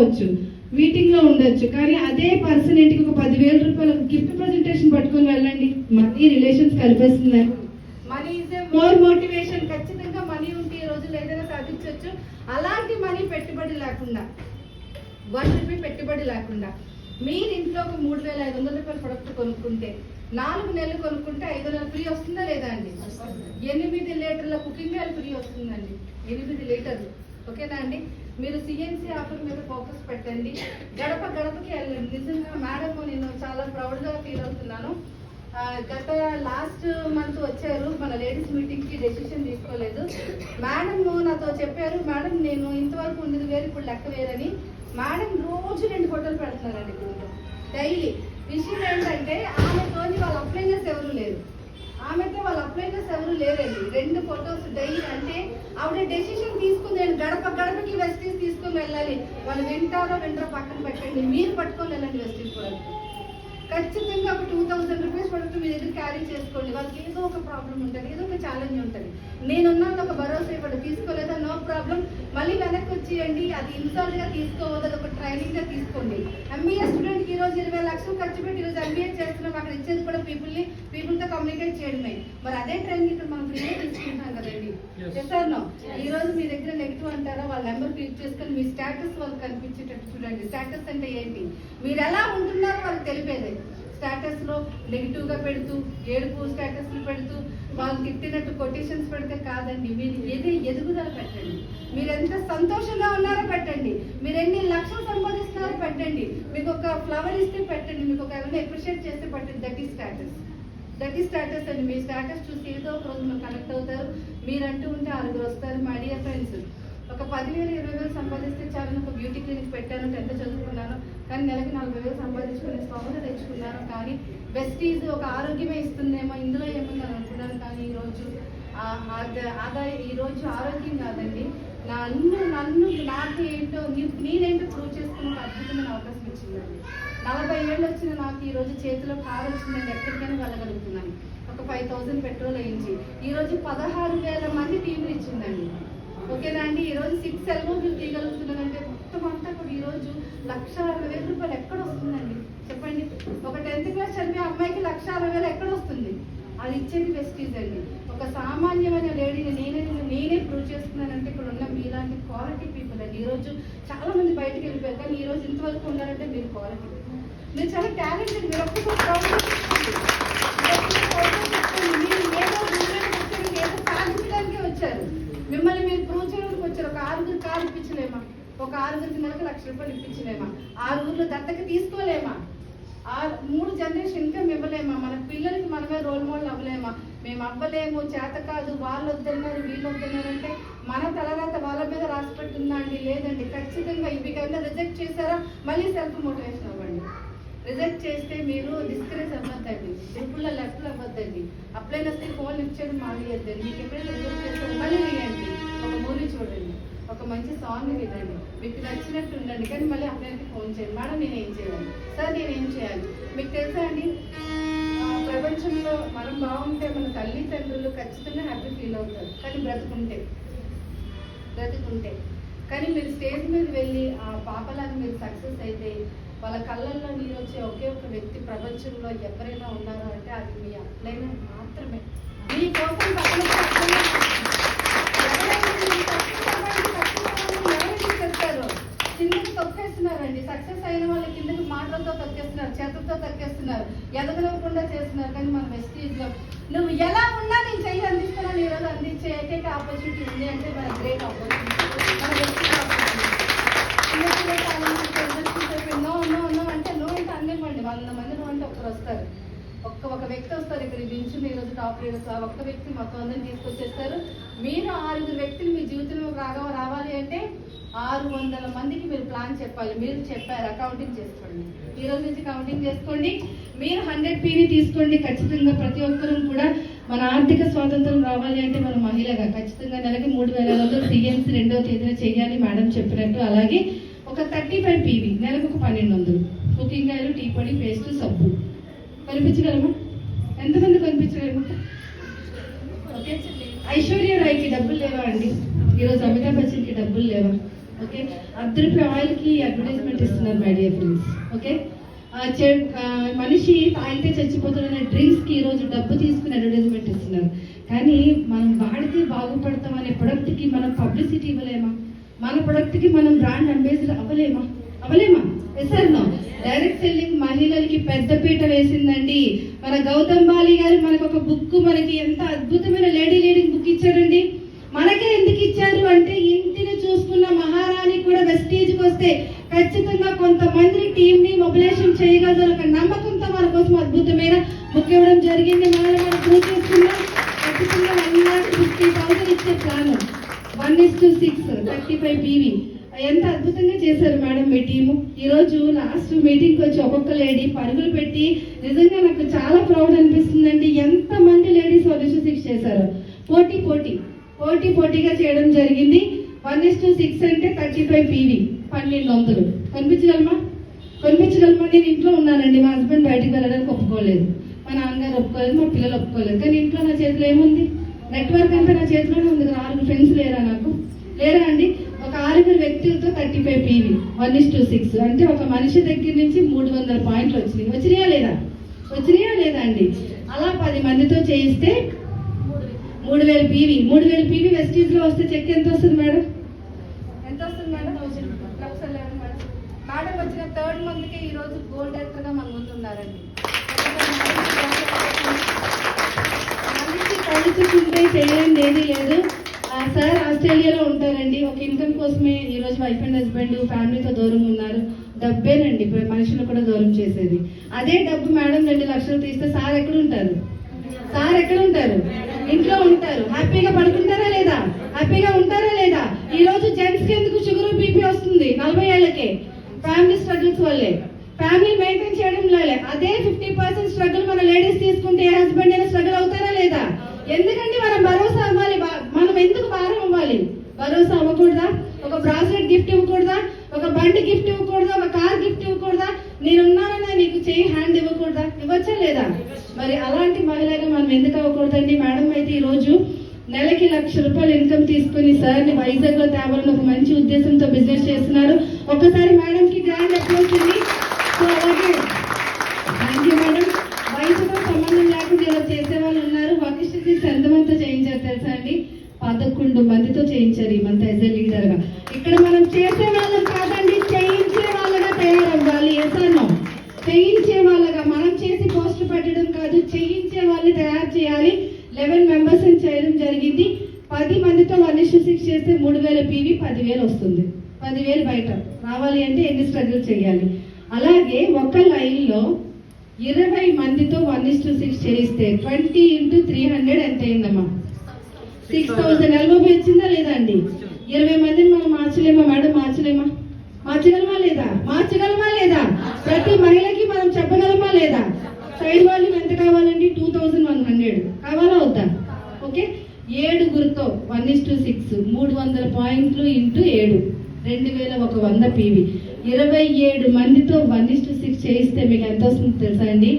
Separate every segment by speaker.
Speaker 1: లేకపోవచ్చు మీటింగ్లో ఉండొచ్చు. కానీ అదే పర్సన్ ఇంటికి ఒక పదివేల రూపాయల గిఫ్ట్ ప్రజెంటేషన్ పట్టుకొని వెళ్ళండి. Money relations కలిపేస్తుంది? Money is a more motivation ఖచ్చితంగా మనీ ఉంటే ఈ రోజుల్లో ఏదైనా సాధించవచ్చు అలాంటి మనీ పెట్టుబడి లేకుండా వన్ రూపీ పెట్టుబడి లేకుండా మీరు ఇంట్లో ఒక మూడు వేల ఐదు వందల రూపాయల ప్రొడక్ట్ కొనుక్కుంటే నాలుగు నెలలు కొనుక్కుంటే ఐదు నెలలు ఫ్రీ వస్తుందా లేదా అండి? ఎనిమిది లీటర్ల కుకింగ్ ఆయిల్ ఫ్రీ వస్తుందండి. ఎనిమిది లీటర్లు. ఓకేనా అండి? మీరు సిఎన్సీ ఆఫర్ మీద ఫోకస్ పెట్టండి. గడప గడపకి వెళ్ళండి. నిజంగా మేడం నేను చాలా ప్రౌడ్గా ఫీల్ అవుతున్నాను. గత లాస్ట్ మంత్ వచ్చారు. మన లేడీస్ మీటింగ్కి డెసిషన్ తీసుకోలేదు. మేడం నాతో చెప్పారు మేడం నేను ఇంతవరకు ఉండేది వేరు ఇప్పుడు లెక్క వేరని మేడం రోజు రెండు ఫోటోలు పెడుతున్నారండి గ్రూప్లో డైలీ విషయం ఏంటంటే ఆమెతోని వాళ్ళ అప్లైనర్స్ ఎవరు లేరు. ఆమెతో వాళ్ళ అప్లైనర్స్ ఎవరు లేరండి. రెండు ఫొటోస్ డైలీ అంటే ఆవిడ డెసిషన్ తీసుకుంది గడప గడపకి వెస్టీస్ తీసుకుని వెళ్ళాలి. వాళ్ళు వింటారో వింటారో పక్కన పెట్టండి. మీరు పట్టుకొని వెళ్ళండి వెస్టీస్ కూడా. ఖచ్చితంగా ఒక టూ థౌసండ్ రూపీస్ ప్రొడక్ట్ మీ దగ్గర క్యారీ చేసుకోండి. వాళ్ళకి ఏదో ఒక ప్రాబ్లం ఉంటుంది ఏదో ఒక ఛాలెంజ్ ఉంటుంది. నేనున్నాను ఒక భరోసా ఇవ్వడు. తీసుకోలేదా? నో ప్రాబ్లం మళ్ళీ వెనక్కి వచ్చేయండి. అది ఇన్సాల్ట్గా తీసుకోవద్దు అది ఒక ట్రైనింగ్గా తీసుకోండి. ఎంబీఏ స్టూడెంట్ ఈరోజు ఈ రోజు ఇరవై లక్షలు ఖర్చు పెట్టి ఈ రోజు ఎంబీఏ చేస్తున్నాం. అక్కడ ఇచ్చేది కూడా పీపుల్ని పీపుల్తో కమ్యూనికేట్ చేయడమే. మరి అదే ట్రైనింగ్ ఇక్కడ మనం ఫ్రీగా తీసుకుంటాం కదండి. సార్ ఈ రోజు మీ దగ్గర నెగిటివ్ అంటారా? వాళ్ళ నెంబర్ క్లిక్ చేసుకొని మీ స్టేటస్ వాళ్ళకి కనిపించేటట్టు చూడండి. స్టేటస్ అంటే ఏంటి? మీరు ఎలా ఉంటున్నారో వాళ్ళకి తెలిపేదే. స్టేటస్లో నెగిటివ్గా పెడుతూ ఏడుపు స్టేటస్ పెడుతూ వాళ్ళు తిట్టినట్టు కొటేషన్స్ పెడితే కాదండి. మీరు ఏది ఎదుగుదల పెట్టండి. మీరు ఎంత సంతోషంగా ఉన్నారో పెట్టండి. మీరు ఎన్ని లక్షలు సంపాదిస్తున్నారో పెట్టండి. మీకు ఒక ఫ్లవర్ ఇస్తే పెట్టండి. మీకు ఒక ఎవరైనా అప్రిషియేట్ చేస్తే పెట్టండి. దట్ ఈ స్టేటస్. దట్ ఈ స్టేటస్ అండి. మీ స్టేటస్ చూసి ఏదో ఒక రోజు మీరు కనెక్ట్ అవుతారు. మీరు అంటూ ఉంటే ఆరుగురు వస్తారు మా డియర్ ఫ్రెండ్స్ ఒక పదివేలు ఇరవై వేలు సంపాదిస్తే చాలని ఒక బ్యూటీ క్లినిక్ పెట్టాను టెన్త్ చదువుకున్నాను కానీ నెలకి నలభై వేలు సంపాదించుకునే స్తోమత తెచ్చుకున్నాను కానీ వెస్టీజ్ ఒక ఆరోగ్యమే ఇస్తుందేమో ఇందులో ఏముందని అనుకున్నాను కానీ ఈరోజు ఆదాయ ఈరోజు ఆరోగ్యం కాదండి. నన్ను నన్ను నాకు ఏంటో నేనేంటో ప్రూవ్ చేసుకున్న అద్భుతమైన అవకాశం ఇచ్చిందండి. నలభై ఏళ్ళు వచ్చిన నాకు ఈరోజు చేతిలో కారు వచ్చిందని ఎక్కడికైనా వెళ్ళగలుగుతున్నాను. ఒక ఫైవ్ థౌసండ్ పెట్రోల్ వేయించి. ఈరోజు పదహారు వేల మంది టీంలు ఇచ్చిందండి. ఓకేనా అండి? ఈరోజు రోజు సిక్స్ ఎల్బోలు తీయగలుగుతున్నానంటే మొత్తం అంతా కూడా ఈరోజు లక్ష అరవై వేల రూపాయలు ఎక్కడ వస్తుందండి? చెప్పండి. ఒక టెన్త్ క్లాస్ చదివే అమ్మాయికి లక్ష అరవై వేలు ఎక్కడ వస్తుంది? అది ఇచ్చేది వెస్టీజ్ అండి. ఒక సామాన్యమైన లేడీని నేనే నేనే ప్రూవ్ చేసుకున్నానంటే ఇక్కడ ఉన్న మీలాంటి క్వాలిటీ పీపుల్ అండి. ఈరోజు చాలా మంది బయటకు వెళ్ళిపోయారు కానీ ఈరోజు ఇంతవరకు ఉన్నారంటే మీరు క్వాలిటీ మీరు చాలా టాలెంటెడ్ మీరు ఒక్కసారి మిమ్మల్ని మీరు ప్రూవ్ చేయడానికి వచ్చారు ఒక ఆరుగురు కారు ఇప్పించలేమా ఒక ఆరుగురికి నెలకు లక్ష రూపాయలు ఇప్పించలేమా ఆరుగురు దత్తకి తీసుకోలేమా ఆ మూడు జనరేషన్ ఇన్కమ్ ఇవ్వలేమా మన పిల్లలకి మనమే రోల్ మోడల్ అవ్వలేమా మేము అవ్వలేము చేత కాదు వాళ్ళు వద్దన్నారు వీళ్ళు వద్దన్నారు అంటే మన తలరాత వాళ్ళ మీద రాసి పెట్టుందా అండి లేదండి ఖచ్చితంగా ఇవి కన్నా రిజెక్ట్ చేశారా మళ్ళీ సెల్ఫ్ మోటివేషన్ రిజెక్ట్ చేస్తే మీరు డిస్కరేజ్ అవ్వద్దండి. గ్రూపుల్లో లెఫ్ట్ అవ్వద్దండి. అప్లై వస్తే ఫోన్ ఇచ్చేది మానేయద్దండి మీకు ఎప్పుడైతే రిజెక్ట్ మళ్ళీ వినండి ఒక మూవీ చూడండి. ఒక మంచి సాంగ్ వినండి. మీకు నచ్చినట్టు ఉండండి. కానీ మళ్ళీ అప్లైకి ఫోన్ చేయండి. మేడం నేను ఏం చేయాలి? సార్ నేను ఏం చేయాలి? మీకు తెలుసా అండి? ప్రపంచంలో మనం బాగుంటే మన తల్లిదండ్రులు ఖచ్చితంగా హ్యాపీ ఫీల్ అవుతారు. కానీ బ్రతుకుంటే. బ్రతుకుంటే. కానీ మీరు స్టేజ్ మీద వెళ్ళి ఆ పాపలాగా మీరు సక్సెస్ అయితే వాళ్ళ కళ్ళల్లో నీరు వచ్చే ఒకే ఒక వ్యక్తి ప్రపంచంలో ఎవరైనా ఉన్నారో అంటే అది మీ అట్లైన మాత్రమే. మీ కోసం చెప్తారు కిందకి తొక్కేస్తున్నారండి. సక్సెస్ అయిన వాళ్ళు కిందకి మాటలతో తొక్కేస్తున్నారు చేతులతో తొక్కేస్తున్నారు ఎదగనివ్వకుండా చేస్తున్నారు. కానీ మన వెస్టీజ్లో నువ్వు ఎలా ఉన్నా నేను చెయ్యి అందిస్తున్నాను ఈరోజు అందించే ఏకైక ఆపర్చునిటీ ఉంది అంటే మన గ్రేట్ ఆపర్చునిటీ మన Vestige opportunity no no no అంటే నో అంటే అన్నివ్వండి వంద మంది నో అంటే ఒక్కరు వస్తారు ఒక్క ఒక వ్యక్తి వస్తారు ఇక్కడ దించుని సార్ ఒక్క వ్యక్తి మొత్తం అందరిని తీసుకొచ్చేస్తారు. మీరు ఆరుగురు వ్యక్తులు మీ జీవితంలో రాగా రావాలి అంటే ఆరు వందల మందికి మీరు ప్లాన్ చెప్పాలి. మీరు చెప్పారు అకౌంటింగ్ చేసుకోండి. ఈ రోజు నుంచి కౌంటింగ్ చేసుకోండి. మీరు హండ్రెడ్ పీని తీసుకోండి. ఖచ్చితంగా ప్రతి ఒక్కరూ కూడా మన ఆర్థిక స్వాతంత్రం రావాలి అంటే మన మహిళగా ఖచ్చితంగా నెలకి మూడు వేల రోజులు సిఎంసి రెండో తేదీన చేయాలి మేడం చెప్పినట్టు. అలాగే ఒక థర్టీ ఫైవ్ పీవీ నెలకు ఒక పన్నెండు వందలు. కుకింగ్ ఆయిల్ టీ పొడి పేస్ట్ సబ్బు. కనిపించగలమా? ఎంతమంది కనిపించగలము ఓకే ఐశ్వర్య రాయ్కి డబ్బులు లేవా అండి? ఈరోజు అమితాబ్ బచ్చన్కి డబ్బులు లేవా? ఓకే. అర్ధ రూపాయి ఆయిల్కి అడ్వర్టైజ్మెంట్ ఇస్తున్నారు మై డియర్ ఫ్రెండ్స్ ఓకే. మనిషి తాగితే చచ్చిపోతున్న డ్రింక్స్కి ఈ రోజు డబ్బు తీసుకుని అడ్వర్టైజ్మెంట్ ఇస్తున్నారు. కానీ మనం వాడితే బాగుపడతాం అనే ప్రొడక్ట్కి మనం పబ్లిసిటీ ఇవ్వలేమా? మన ప్రొడక్ట్కి మనం బ్రాండ్ అంబేసిడర్ అవ్వలేమా? అవలేమా సార్ నో డైరెక్ట్ సెల్లింగ్ మహిళలకి పెద్ద పీట వేసిందండి. మన గౌతమ్ బాలి గారు మనకు ఒక బుక్ మనకి ఎంత అద్భుతమైన లేడీ లీడింగ్ బుక్ ఇచ్చారండి మనకే ఎందుకు ఇచ్చారు అంటే ఇంటిని చూసుకున్న మహారాణి కూడా వెస్టేజ్కి వస్తే ఖచ్చితంగా కొంతమంది టీంని మొబిలైజేషన్ చేయగలరు ఒక నమ్మకంతో మన కోసం అద్భుతమైన బుక్ ఇవ్వడం జరిగింది. మనం మనం ప్రూవ్ చేసుకున్నాం ఖచ్చితంగా వన్ లాక్ ఫిఫ్టీ థౌసండ్ ఇచ్చే plan. One is to six thirty five BV ఎంత అద్భుతంగా చేశారు మేడం మీ టీము ఈ రోజు లాస్ట్ మీటింగ్ వచ్చి ఒక్కొక్క లేడీ పరుగులు పెట్టి నిజంగా నాకు చాలా ప్రౌడ్ అనిపిస్తుందండి. ఎంత మంది లేడీస్ వన్ సిక్స్ చేశారు? పోటీ పోటీ. పోటీ పోటీగా చేయడం జరిగింది. వన్ ఇస్ టూ సిక్స్ అంటే థర్టీ ఫైవ్ పీవీ పన్నెండు వందలు కనిపించగలమా? కనిపించగలమా? నేను ఇంట్లో ఉన్నానండి. మా హస్బెండ్ బయటికి వెళ్ళడానికి ఒప్పుకోలేదు. మా నాన్నగారు ఒప్పుకోలేదు మా పిల్లలు ఒప్పుకోలేదు. కానీ ఇంట్లో నా చేతిలో ఏముంది? నెట్వర్క్ అంతా నా చేతిలోనే ఉంది కదా. ఆరుగురు ఫ్రెండ్స్ లేరా నాకు? లేరా అండి? ఆరుగురు వ్యక్తులతో thirty five PV one is to six అంటే ఒక మనిషి దగ్గర నుంచి మూడు వందల పాయింట్లు వచ్చినాయి. వచ్చినాయా లేదా? వచ్చినాయా లేదా అండి? అలా పది మందితో చేయిస్తే మూడు వేల పీవీ. మూడు వేల పీవీ వెస్టీజ్లో వస్తే చెక్ ఎంత వస్తుంది మేడం? ఎంత వస్తుంది మేడం? మేడం వచ్చిన థర్డ్ మంత్కి ఈ రోజు గోల్డ్ డైరెక్టర్గా మన మనిషి తలుచుకుంటే చేయలేనిది ఏదీ లేదు. సార్ ఆస్ట్రేలియాలో ఉంటారండి. ఒక ఇన్కమ్ కోసమే ఈరోజు వైఫ్ అండ్ హస్బెండ్ ఫ్యామిలీతో దూరం ఉన్నారు. డబ్బేనండి. మనుషులు కూడా దూరం చేసేది. అదే డబ్బు మేడం రెండు లక్షలు తీస్తే సార్ ఎక్కడ ఉంటారు? సార్ ఎక్కడ ఉంటారు? ఇంట్లో ఉంటారు. హ్యాపీగా పడుకుంటారా లేదా? హ్యాపీగా ఉంటారా లేదా? ఈ రోజు జెంట్స్కి ఎందుకు షుగర్ బీపీ వస్తుంది? నలభై ఏళ్ళకే. ఫ్యామిలీ స్ట్రగుల్స్ వల్లే. ఫ్యామిలీ మెయింటైన్ చేయడం లేలే అదే ఫిఫ్టీ పర్సెంట్ స్ట్రగుల్ మన లేడీస్ తీసుకుంటే ఏ హస్బెండ్ అయినా స్ట్రగుల్ అవుతారా లేదా? ఎందుకంటే మనం భరోసా అవ్వాలి? మనం ఎందుకు భారం అవ్వాలి భరోసా అవ్వకూడదా ఒక బ్రాస్లెట్ గిఫ్ట్ ఇవ్వకూడదా? ఒక బండి గిఫ్ట్ ఇవ్వకూడదా? ఒక కార్ గిఫ్ట్ ఇవ్వకూడదా? నేనున్నానన్నా నీకు చేయి హ్యాండ్ ఇవ్వకూడదా? ఇవ్వచ్చా లేదా? మరి అలాంటి మహిళగా మనం ఎందుకు అవ్వకూడదండి? మేడం అయితే ఈ రోజు నెలకి లక్ష రూపాయలు ఇన్కమ్ తీసుకుని సార్ని వైజాగ్లో తేవాలని ఒక మంచి ఉద్దేశంతో బిజినెస్ చేస్తున్నారు. ఒక్కసారి మేడం కి గ్రాండ్ అప్రోచ్ ఉంది సో అలాగే థ్యాంక్ యూ మేడం వయసుతో సంబంధం లేకుండా ఇలా చేసే వాళ్ళు ఉన్నారు వకిష్ట సిక్స్ ఎంతమందితో చేయించారు తెలుసా అండి పదకొండు మందితో చేయించారు ఈ మంత్ యాజ్ లీడర్గా. ఇక్కడ మనం చేసే వాళ్ళం కాదండి చేయించే వాళ్ళగా తయారవ్వాలి. ఎసన్నో చేయించే వాళ్ళగా మనం చేసి పోస్ట్ పెట్టడం కాదు చేయించే వాళ్ళని తయారు చేయాలి. లెవెన్ మెంబర్స్ చేయడం జరిగింది. పది మందితో వన్ ఇష్యూ సిక్స్ చేస్తే మూడు వేల పీవీ పదివేలు వస్తుంది. పదివేలు బయట. రావాలి అంటే ఎన్ని స్ట్రగుల్ చేయాలి? అలాగే ఒక లైన్లో ఇరవై మందితో వన్ ఇస్ టు సిక్స్ చేయిస్తే ట్వంటీ ఇంటూ త్రీ హండ్రెడ్ ఎంత అయిందమ్మా సిక్స్ థౌసండ్ ఎల్బోబీ వచ్చిందా లేదా అండి? ఇరవై మందిని మనం మార్చలేమా మేడం? మార్చలేమా? మార్చగలమా లేదా? మార్చగలమా లేదా? ప్రతి మహిళకి మనం చెప్పగలమా లేదా? సైడ్ వాల్యూమ్ ఎంత కావాలండి? Two thousand one hundred. కావాలా వద్దా? ఓకే. ఏడుగురితో వన్ ఇస్ టు సిక్స్. మూడు వందల పాయింట్లు ఇంటూ ఏడు. రెండు వేల ఒక వంద పీవీ. ఇరవై ఏడు మందితో వన్ ఇస్ టు సిక్స్ చేయిస్తే మీకు ఎంత వస్తుంది తెలుసా అండి?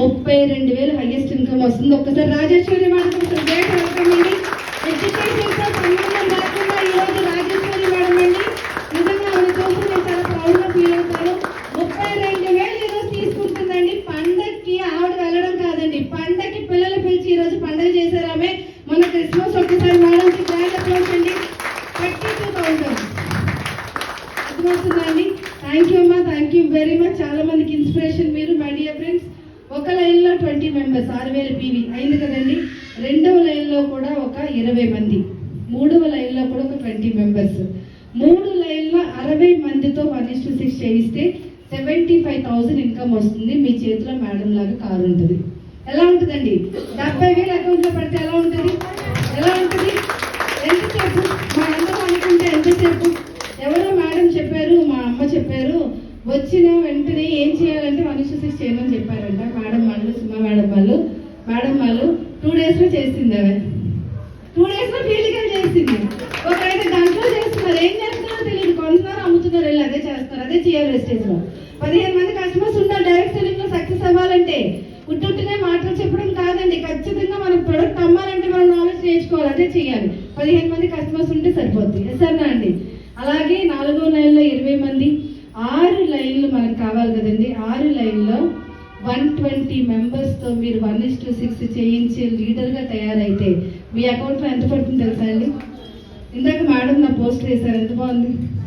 Speaker 1: ముప్పై రెండు వేలు హైయెస్ట్ ఇన్కమ్ వస్తుంది. ఒక్కసారి రాజేశ్వరి మాట్లాడుతుంది కొంచెం గ్రేట్ వెల్కమ్ అండి ఎడ్యుకేషన్తో సంబంధం లేకుండా ఈ రోజు రాజేశ్వరి మేడం అండి నిజంగా ఆవిడ చూసి నేను చాలా ప్రౌడ్గా ఫీల్ అవుతాను ముప్పై రెండు వేలు ఈ రోజు తీసుకుంటుందండి పండక్కి ఆవిడ వెళ్ళడం కాదండి పండక్కి పిల్లలు పిలిచి ఈ రోజు పండగ చేశారు ఆమె మొన్న క్రిస్మస్ ఒక్కసారి మేడంకి గ్రాండ్ అప్రోచ్ అండి థర్టీ టూ థౌసండ్ అర్థమవుతుందండి థ్యాంక్ యూ అమ్మా థ్యాంక్ యూ వెరీ మచ్. చాలా మందికి ఇన్స్పిరేషన్ మీరు మై డియర్ ఫ్రెండ్స్. ఒక లైన్లో ట్వంటీ మెంబర్స్ ఆరు వేల పీవీ. అయింది కదండి? రెండవ లైన్లో కూడా ఒక ఇరవై మంది. మూడవ లైన్లో కూడా ఒక ట్వంటీ మెంబర్స్. మూడు లైన్లో అరవై మందితో వన్ ఇస్ టు సిక్స్ చేయిస్తే సెవెంటీ ఫైవ్ థౌసండ్ ఇన్కమ్ వస్తుంది. మీ చేతిలో మేడం లాగా కారు ఉంటుంది. ఎలా ఉంటుందండి? డెబ్బై వేలు అకౌంట్లో పడితే ఎలా ఉంటుంది ఎలా ఉంటుంది ఎంతసేపు మా అందరం అనుకుంటే ఎంతసేపు ఎవరో మేడం చెప్పారు మా అమ్మ చెప్పారు వచ్చిన వెంటనే ఏం చేయాలంటే వన్ ఇష్యూ సిక్స్ చేయమని చెప్పారంట మేడం వాళ్ళు సుమా మేడం వాళ్ళు మేడం వాళ్ళు టూ డేస్లో చేసింది ఆమె టూ డేస్లో ఫీలికల్ చేసింది ఒక ఆయన గంటలో చేస్తున్నారు ఏం చేస్తున్నారో తెలియదు కొంటున్నారు అమ్ముతున్నారు వెళ్ళి అదే చేస్తారు స్టేజ్లో. పదిహేను మంది కస్టమర్స్ ఉన్నారు డైరెక్ట్ సెల్లింగ్లో సక్సెస్ అవ్వాలంటే ఉట్టునే మాటలు చెప్పడం కాదండి. ఖచ్చితంగా మనం ప్రొడక్ట్ అమ్మాలంటే మనం నాలెడ్జ్ నేర్చుకోవాలి అదే చేయాలి. పదిహేను మంది కస్టమర్స్ ఉంటే సరిపోద్ది. ఎస్ అండి? అలాగే నాలుగో లైన్లో ఇరవై మంది. ఆరు లైన్లు మనకు కావాలి కదండి. ఆరు లైన్లో వన్ ట్వంటీ మెంబర్స్తో మీరు వన్ ఇస్ టు సిక్స్ చేయించే లీడర్గా తయారైతే మీ అకౌంట్లో ఎంత పడుతుంది తెలుసా అండి? ఇందాక మేడం నా పోస్ట్ వేశారు. ఎంత బాగుంది?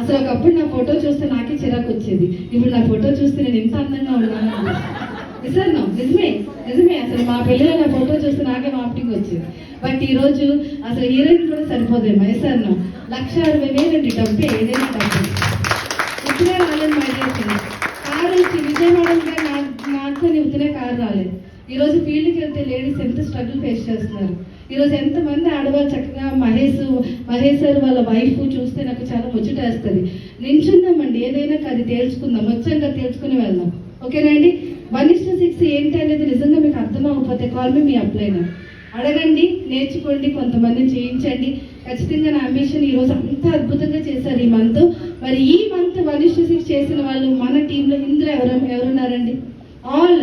Speaker 1: అసలు ఒకప్పుడు నా ఫోటో చూస్తే నాకే చిరాకు వచ్చేది. ఇప్పుడు నా ఫోటో చూస్తే నేను ఎంత అందంగా ఉన్నాను. నిజం నిజమే నిజమే. అసలు మా పెళ్ళిలో నా ఫోటో చూస్తే నాకే మాఫ్టింగ్ వచ్చేది. బట్ ఈ రోజు అసలు హీరోయిన్ కూడా సరిపోదేమో ఎస్ఆర్ను లక్ష అరవై వేలు అండి డబ్బే ఏదైనా డబ్బు ఇప్పుడే రాలేదు మా దగ్గర కారు వచ్చి విజయవాడగా నాకు ఉత్తరే కారు రాలేదు. ఈ రోజు ఫీల్డ్కి వెళ్తే లేడీస్ ఎంత స్ట్రగుల్ ఫేస్ చేస్తున్నారు. ఈరోజు ఎంతమంది ఆడవాళ్ళు చక్కగా మహేష్ మహేష్ సార్ వాళ్ళ వైఫ్ చూస్తే నాకు చాలా ముచ్చటేస్తుంది. నించున్నామండి ఏదైనా అది తేల్చుకుందాం వచ్చాక తేల్చుకుని వెళ్దాం. ఓకేనా అండి? వన్ శిక్ష సిక్స్ ఏంటి అనేది నిజంగా మీకు అర్థం అవ్వకపోతే కాల్ మీ అప్లైనా అడగండి నేర్చుకోండి కొంతమంది చేయించండి. ఖచ్చితంగా నా అంబిషన్ ఈరోజు అంత అద్భుతంగా చేశారు ఈ మంత్ మరి ఈ మంత్ వన్ ఇస్టు సిక్స్ చేసిన వాళ్ళు మన టీంలో ఇందులో ఎవరు ఎవరున్నారండి? ఆల్